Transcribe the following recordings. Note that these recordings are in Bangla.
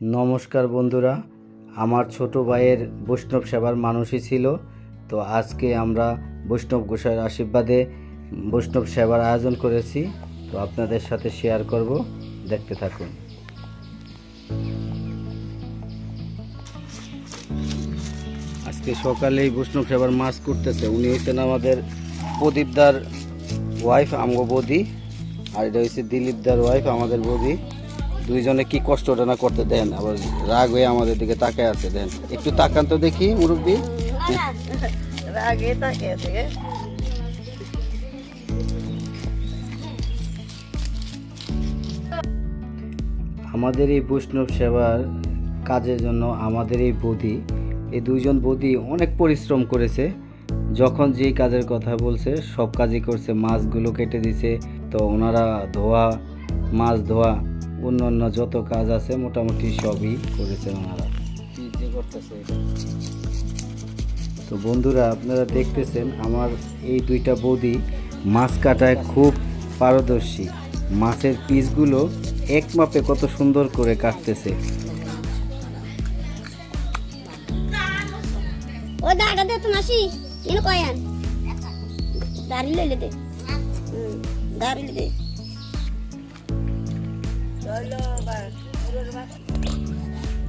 নমস্কার বন্ধুরা, আমার ছোট ভাইয়ের বৈষ্ণব সেবার মানুষই ছিল, তো আজকে আমরা বৈষ্ণব গোসাইয়ের আশীর্বাদে বৈষ্ণব সেবার আয়োজন করেছি, তো আপনাদের সাথে শেয়ার করব, দেখতে থাকুন। আজকে সকালেই বৈষ্ণব সেবার মাছ করতেছে উনি হচ্ছেন আমাদের প্রদীপদার ওয়াইফ আমগো বৌদি, আর এটা হচ্ছে দিলীপদার ওয়াইফ আমাদের বৌদি। দুইজনে কি কষ্টটা না করতে দেন? আবার রাগ হয়ে আমাদের দিকে তাকায় আছে দেন। একটু তাকান তো দেখি মুরব্বী। রাগে তাকে থেকে আমাদের এই বৈষ্ণব সেবার কাজের জন্য আমাদের এই বৌদি এই দুইজন বৌদি অনেক পরিশ্রম করেছে। যখন যেই কাজের কথা বলছে সব কাজই করছে। মাছগুলো কেটে দিছে তো ওনারা ধোয়া মাছ ধোয়া অন্য অন্য যত কাজ আছে মোটামুটি সবই করেছে ওনারা। করতেছে তো বন্ধুরা আপনারা দেখতেছেন আমার এই দুইটা বৌদি মাছ কাটায় খুব পারদর্শী। মাছের পিসগুলো এক মাপে কত সুন্দর করে কাটতেছে। ও দাদা দে তুমি আসি ಏನು কয়ান দাঁড়ি লইলে দে। হুম, দে।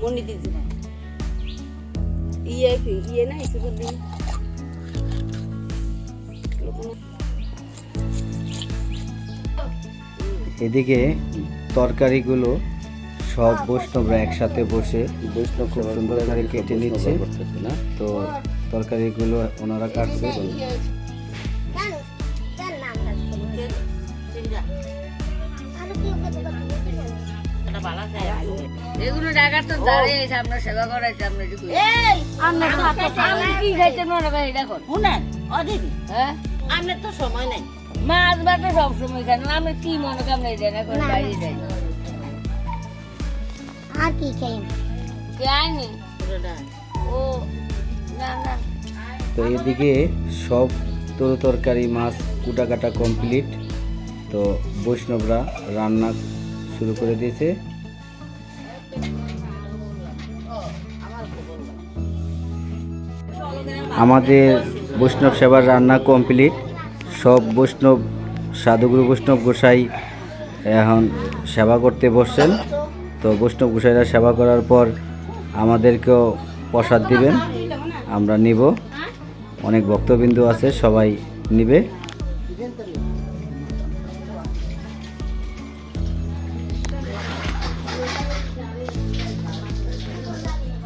মনি দিদি ইয়ে ইয়ে না এসে বললি এদিকে তরকারিগুলো সব বৈষ্ণবরা একসাথে বসে বৈষ্ণব খুব সুন্দর করে কেটে নিচ্ছে। না? তো তরকারিগুলো ওনারা কাটছে। এগুলো তো দাঁড়িয়ে সামনে সেবা করাইছে আপনি কি খাইতে মনে করি দেখুন। শুনেন হ্যাঁ? আপনার তো সময় নাই। মাছ সব সময় খান আমি কি মনে কামড়ে দেয় না করে বাইরে যাই আর কি খাইন কে ও না না। তো এদিকে সব তরু তরকারি মাছ কুটা কাটা কমপ্লিট। তো বৈষ্ণবরা রান্না শুরু করে দিয়েছে। আমাদের বৈষ্ণব সেবার রান্না কমপ্লিট। সব বৈষ্ণব, সাধুগুরু বৈষ্ণব গোসাই এখন সেবা করতে বসছেন। তো বৈষ্ণব গোসাইরা সেবা করার পর আমাদেরকেও প্রসাদ দিবেন। আমরা নিব। অনেক ভক্তবিন্দু আছে, সবাই নিবে।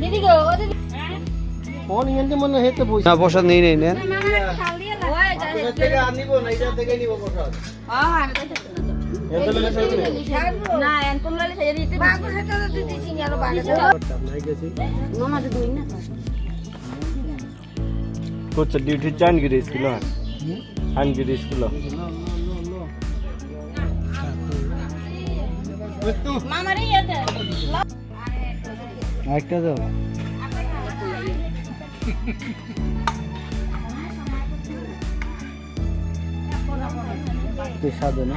দিদি গো ও দিদি। ফোন ইংরেজি মনে হেতে বইছে না প্রসাদ নেই নেই নেন। না এনকম লালে সেই দিতে বাগো সেটা তো দিদি চিনি আর বাগো মামা তো দুই না। কোচ্চা ডিউটি চান স্কুল? আন স্কুল? মামারই এটা একটা দাও। সাধু না?